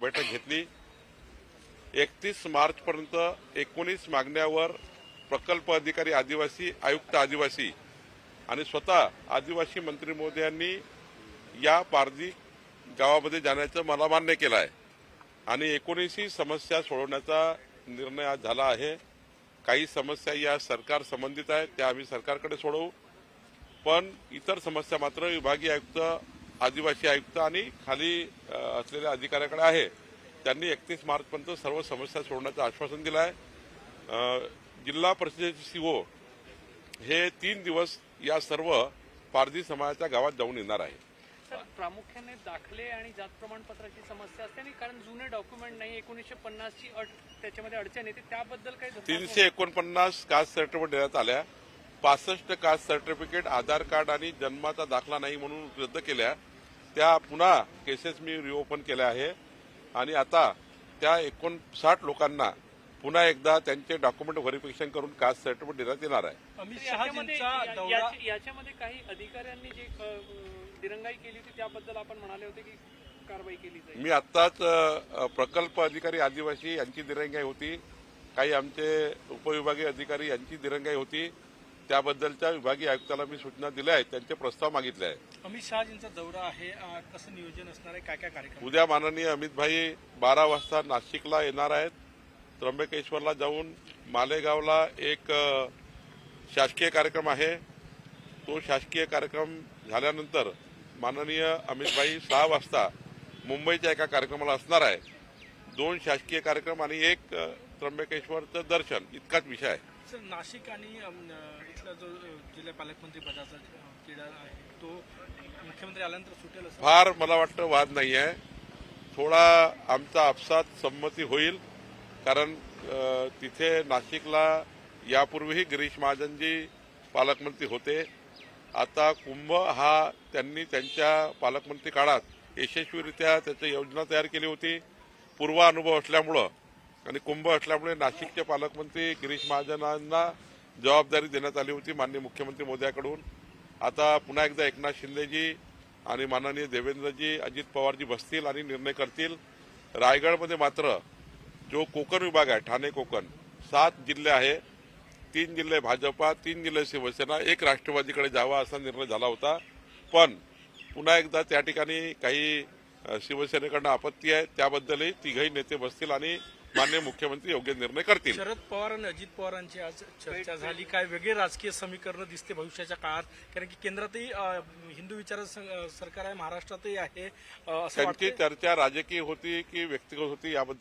बैठक घेतली. एकतीस मार्चपर्यंत एकोणीस मागण्यावर प्रकल्प अधिकारी आदिवासी आयुक्त आदिवासी आणि स्वतः आदिवासी मंत्री महोदयांनी या पारधी गावामध्ये जाण्याचं मला मान्य केलं आहे आणि एकोणीसही समस्या सोडवण्याचा निर्णय आज झाला आहे. काही समस्या या सरकार संबंधित आहेत त्या आम्ही सरकारकडे सोडवू. पण इतर समस्या मात्र विभागीय आयुक्त आदिवासी आयुक्त आणि खाली असलेल्या अधिकाऱ्याकडे आहे. त्यांनी एकतीस मार्चपर्यंत सर्व समस्या सोडवण्याचं आश्वासन दिलं आहे जिल्हा परिषदेचे सीओ हे तीन दिवस या सर्व पारधी समाजाच्या गावात जाऊन येणार आहे. सर प्रामुख्याने दाखले आणि जात प्रमाणपत्राची समस्या असते आणि कारण जुने डॉक्युमेंट नाही एकोणीसशे पन्नासची अट त्याच्यामध्ये अडचण येते त्याबद्दल काही तीनशे एकोणपन्नास कास्ट सर्टिफिकेट देण्यात आल्या. पासष्ट कास्ट सर्टिफिकेट आधार कार्ड आणि जन्माचा दाखला नाही म्हणून रद्द केल्या. त्या पुन्हा केसेस मी रिओपन केल्या आहे. आणि आता त्या एकोणसाठ लोकांना पुन्हा एकदा त्यांचे डॉक्युमेंट व्हेरिफिकेशन करून कास्ट सर्टिफिकेट देण्यात येणार आहे. अमित याच्यामध्ये काही अधिकाऱ्यांनी जे दिरंगाई केली होती त्याबद्दल आपण म्हणाले होते की कारवाई केली जाईल. मी आत्ताच प्रकल्प अधिकारी आदिवासी यांची दिरंगाई होती. काही आमचे उपविभागीय अधिकारी यांची दिरंगाई होती. त्याबद्दलच्या विभागीय आयुक्ताला मी सूचना दिल्या आहेत त्यांचे प्रस्ताव मागितले आहेत. अमित शहाजींचा दौरा आहे कसं नियोजन असणार आहे काय काय कार्यक्रम? उद्या माननीय अमित भाई बारा वाजता नाशिकला येणार आहेत. त्र्यंबकेश्वरला जाऊन मालेगावला एक शासकीय कार्यक्रम आहे. तो शासकीय कार्यक्रम झाल्यानंतर माननीय अमित भाई सहा वाजता मुंबईच्या एका कार्यक्रमाला असणार आहे. दोन शासकीय कार्यक्रम आणि एक त्र्यंबकेश्वरचं दर्शन. इतकाच विषय आहे. सर नाशिक आणि इथला जो जिल्हा पालकमंत्री पदाचा अं, आहे तो मुख्यमंत्री आल्यानंतर सुटेल फार मला वाटतं वाद नाही आहे. थोडा आमचा आपसात संमती होईल कारण तिथे नाशिकला यापूर्वीही गिरीश महाजनजी पालकमंत्री होते. आता कुंभ हा त्यांनी त्यांच्या पालकमंत्री काळात यशस्वीरित्या त्याची योजना तयार केली होती. पूर्व अनुभव असल्यामुळं आणि कुंभ असल्यामुळे नाशिकचे पालकमंत्री गिरीश महाजनांना जबाबदारी देण्यात आली होती माननीय मुख्यमंत्री मोदीकडून आता पुन्हा एकदा एकनाथ शिंदेजी आणि माननीय देवेंद्रजी अजित पवारजी बसतील आणि निर्णय करतील. रायगडमध्ये मात्र जो कोकण विभाग आहे ठाणे कोकण सात जिल्हे आहे. तीन जिल्हे भाजपा तीन जिल्हे शिवसेना एक राष्ट्रवादीकडे जावा असा निर्णय झाला होता. पण पुन्हा एकदा त्या ठिकाणी काही शिवसेनेकडनं आपत्ती आहे त्याबद्दलही तिघही नेते बसतील आणि मान्य मुख्यमंत्री योग्य निर्णय करतील. शरद पवार आणि अजित पवारांची आज चर्चा झाली. काय वेगळे राजकीय समीकरण दिसते भविष्याच्या काळात? कारण की केंद्रातही हिंदू विचाराचं सरकार आहे महाराष्ट्रातही आहे त्यांची चर्चा राजकीय होती की व्यक्तिगत होती याबद्दल